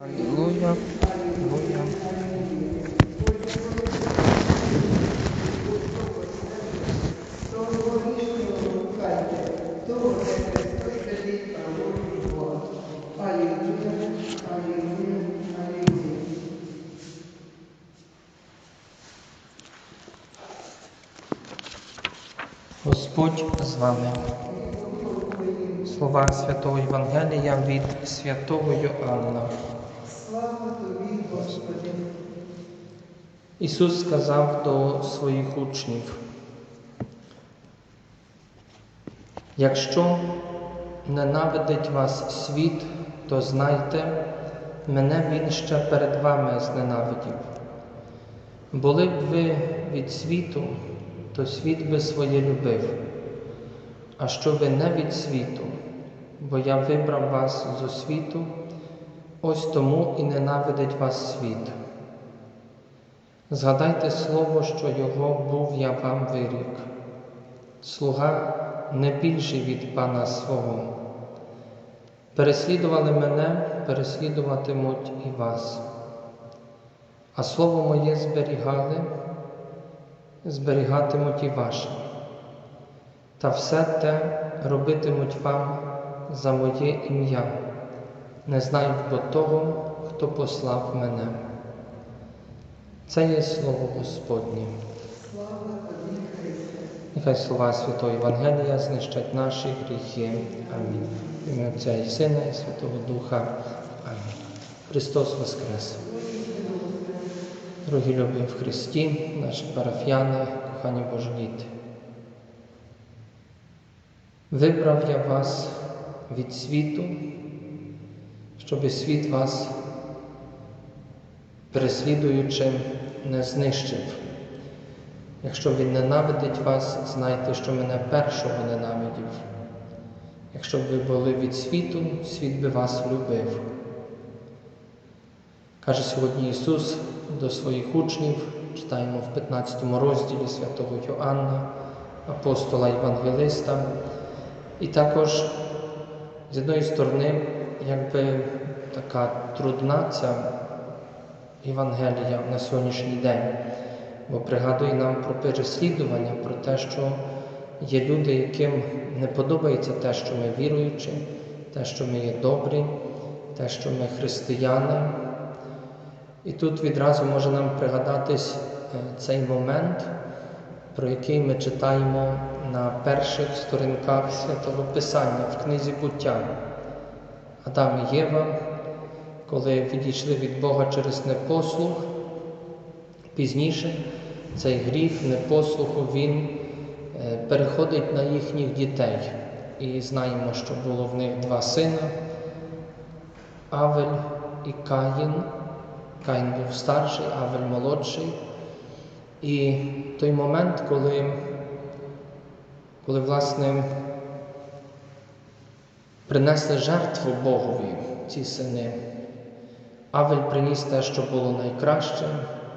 Аллилуйя, Аллилуйя. Господь з вами. Слова Святого Євангелія від Святого Йоанна. Ісус сказав до своїх учнів, якщо ненавидить вас світ, то знайте, мене Він ще перед вами зненавидів. Були б ви від світу, то світ би своє любив. А що ви не від світу, бо я вибрав вас з освіту, ось тому і ненавидить вас світ. Згадайте слово, що його був я вам вирік. Слуга не більший від пана свого. Переслідували мене, переслідуватимуть і вас. А слово моє зберігали, зберігатимуть і ваше. Та все те робитимуть вам за моє ім'я, не знають бо того, хто послав мене. Це є слово Господнє. Нехай слова Святого Євангелія знищать наші гріхи. Амінь. В ім'я Отця і Сина, і Святого Духа. Амінь. Христос Воскрес! Дорогі любі в Христі, наші парафіяни, кохані Божі діти. Вибрав я вас від світу, щоб світ вас, переслідуючи, не знищив. Якщо він ненавидить вас, знайте, що мене першого ненавидів. Якщо б ви були від світу, світ би вас любив. Каже сьогодні Ісус до своїх учнів, читаємо в 15 розділі святого Йоанна, апостола Євангелиста. І також, з одної сторони, якби така трудна ця Євангелія на сьогоднішній день, бо пригадує нам про переслідування, про те, що є люди, яким не подобається те, що ми віруючі, те, що ми є добрі, те, що ми християни. І тут відразу може нам пригадатись цей момент, про який ми читаємо на перших сторінках Святого Писання в книзі буття. Адам і Єва, коли відійшли від Бога через непослух, пізніше цей гріх непослуху він переходить на їхніх дітей. І знаємо, що було в них два сина Авель і Каїн. Каїн був старший, Авель молодший. І той момент, коли, коли власне, принесли жертву Богові ці сини, Авель приніс те, що було найкраще,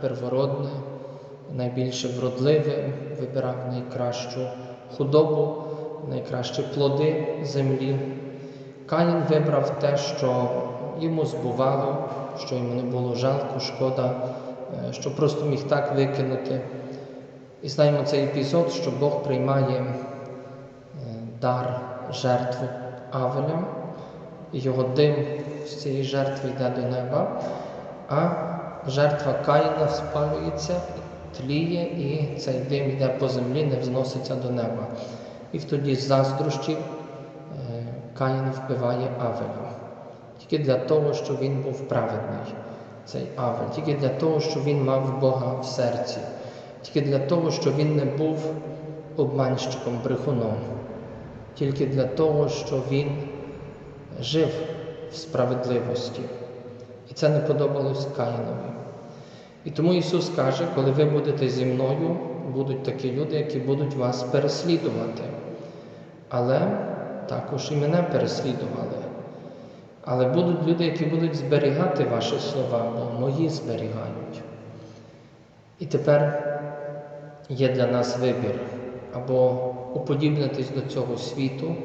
первородне, найбільше вродливе, вибирав найкращу худобу, найкращі плоди землі. Каїн вибрав те, що йому збувало, що йому не було жалко, шкода, що просто міг так викинути. І знаємо цей епізод, що Бог приймає дар жертву Авеля, і його дим з цієї жертви йде до неба, а жертва Каїна спалюється, тліє, і цей дим йде по землі, не взноситься до неба. І тоді з заздрощів Каїн вбиває Авеля. Тільки для того, щоб він був праведний, цей Авель, тільки для того, щоб він мав Бога в серці, тільки для того, щоб він не був обманщиком, брехуном, тільки для того, щоб він жив справедливості. І це не подобалось Каїнові. І тому Ісус каже, коли ви будете зі мною, будуть такі люди, які будуть вас переслідувати. Але також і мене переслідували. Але будуть люди, які будуть зберігати ваші слова, бо мої зберігають. І тепер є для нас вибір або уподібнитись до цього світу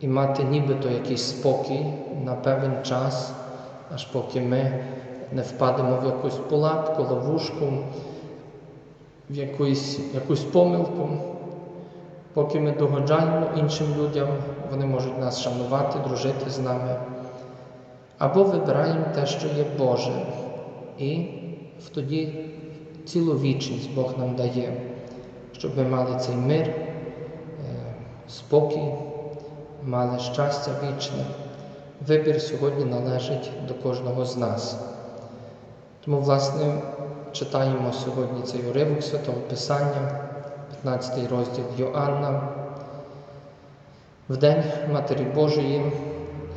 і мати нібито якийсь спокій на певний час, аж поки ми не впадемо в якусь палатку, ловушку, в якусь, якусь помилку. Поки ми догоджаємо іншим людям, вони можуть нас шанувати, дружити з нами. Або вибираємо те, що є Боже, і тоді цілу вічність Бог нам дає, щоб ми мали цей мир, е, спокій, мали щастя вічне. Вибір сьогодні належить до кожного з нас. Тому, власне, читаємо сьогодні цей уривок Святого Писання, 15 розділ Йоанна, в День Матері Божої,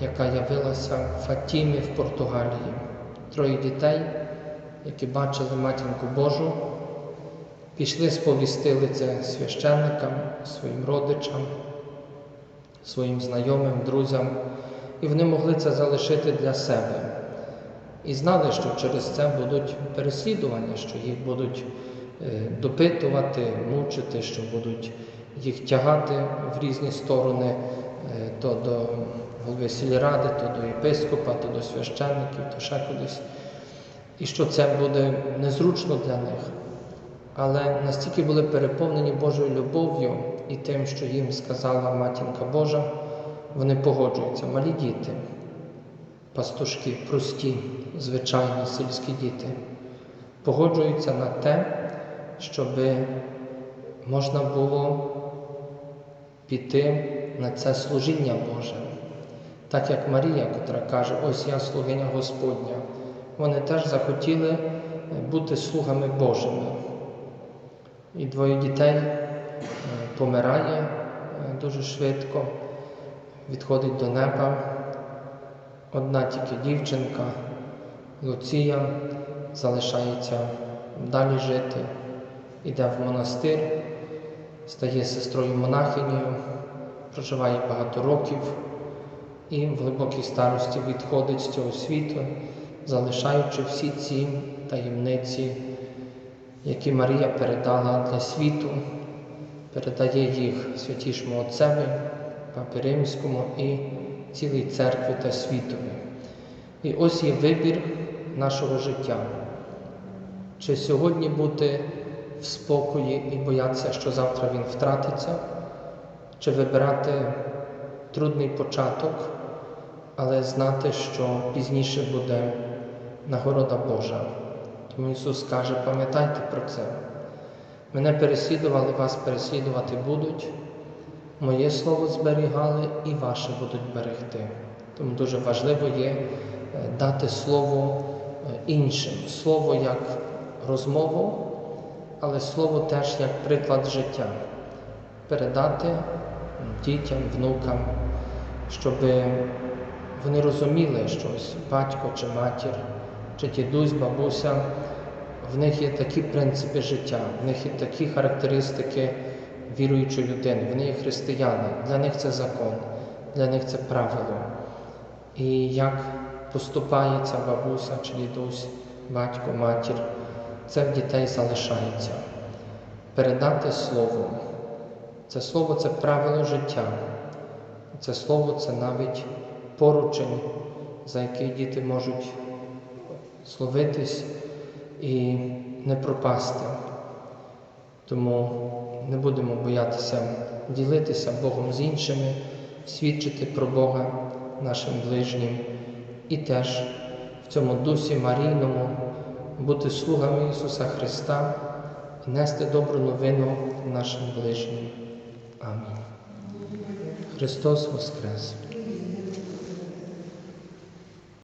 яка явилася в Фатімі в Португалії. Троє дітей, які бачили матінку Божу, пішли, сповістили це священникам, своїм родичам, своїм знайомим, друзям, і вони могли це залишити для себе. І знали, що через це будуть переслідування, що їх будуть е, допитувати, мучити, що будуть їх тягати в різні сторони, е, то до голови сільради, то до єпископа, то до священників, то ще кудись. І що це буде незручно для них. Але настільки були переповнені Божою любов'ю і тим, що їм сказала матінка Божа, вони погоджуються, малі діти, пастушки, прості, звичайні сільські діти, погоджуються на те, щоб можна було піти на це служіння Боже. Так як Марія, котра каже, ось я слугиня Господня, вони теж захотіли бути слугами Божими. І двоє дітей е, помирає е, дуже швидко, відходить до неба. Одна тільки дівчинка, Луція, залишається далі жити, йде в монастир, стає сестрою монахинею, проживає багато років і в глибокій старості відходить з цього світу, залишаючи всі ці таємниці, які Марія передала для світу, передає їх святішому Отцеві, Папі Римському і цілій церкві та світові. І ось є вибір нашого життя. Чи сьогодні бути в спокої і боятися, що завтра він втратиться, чи вибирати трудний початок, але знати, що пізніше буде нагорода Божа. Тому Ісус каже, пам'ятайте про це. Мене переслідували, вас переслідувати будуть. Моє слово зберігали і ваше будуть берегти. Тому дуже важливо є е, дати слово е, іншим. Слово як розмову, але слово теж як приклад життя. Передати дітям, внукам, щоб вони розуміли, що ось батько чи матір, чи дідусь, бабуся, в них є такі принципи життя, в них є такі характеристики віруючої людини, вони є християни, для них це закон, для них це правило. І як поступає ця бабуся чи дідусь, батько, матір, це в дітей залишається. Передати слово. Це слово це правило життя. Це слово це навіть поручень, за який діти можуть словитись і не пропасти. Тому не будемо боятися ділитися Богом з іншими, свідчити про Бога нашим ближнім і теж в цьому дусі Марійному бути слугами Ісуса Христа і нести добру новину нашим ближнім. Амінь. Христос Воскрес!